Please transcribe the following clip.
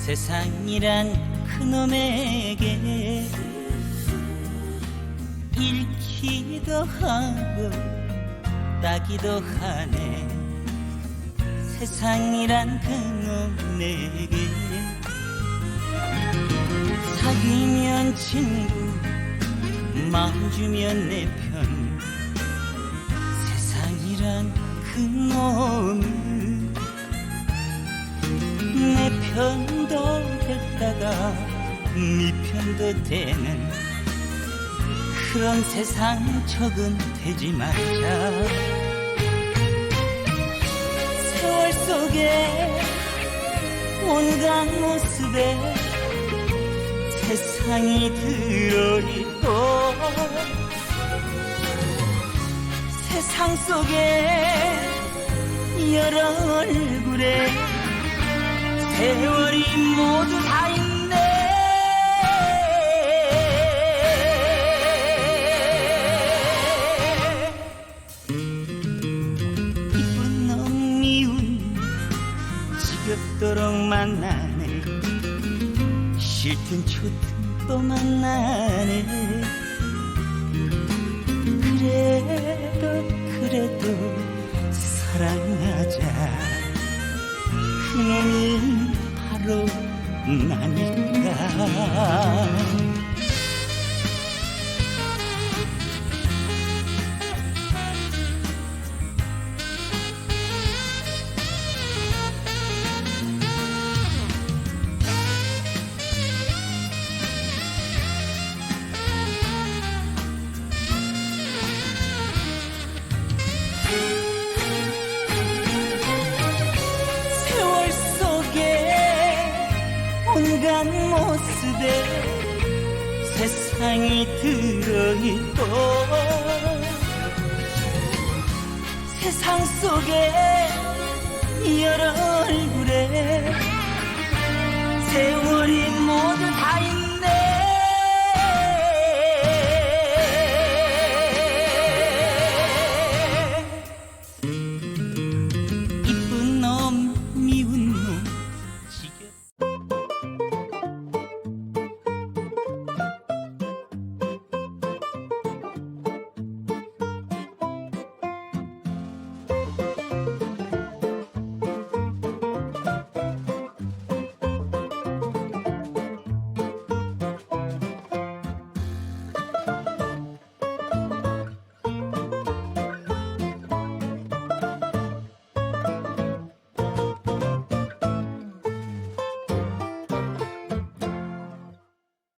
세상이란 그놈에게 잃기도 하고 따기도 하네. 세상이란 그놈에게 사귀면 친구 마음 주면 내 편. 세상이란 그놈 은내 편도 됐다가 네 되는 그런 세상 적은 되지 말자. 세월 속에 온갖 모습에 세상이 들어있고 세상 속에 여러 얼굴에 세월이 모두 다 있네. 이쁜 놈 미운 지겹도록 만나네. 싫든 좋든 또 만나네. 그래도 그래도 사랑하자. 그놈이 나니까 한 모습에 세상이 들어있고 세상 속에 여러 얼굴에 세월이 모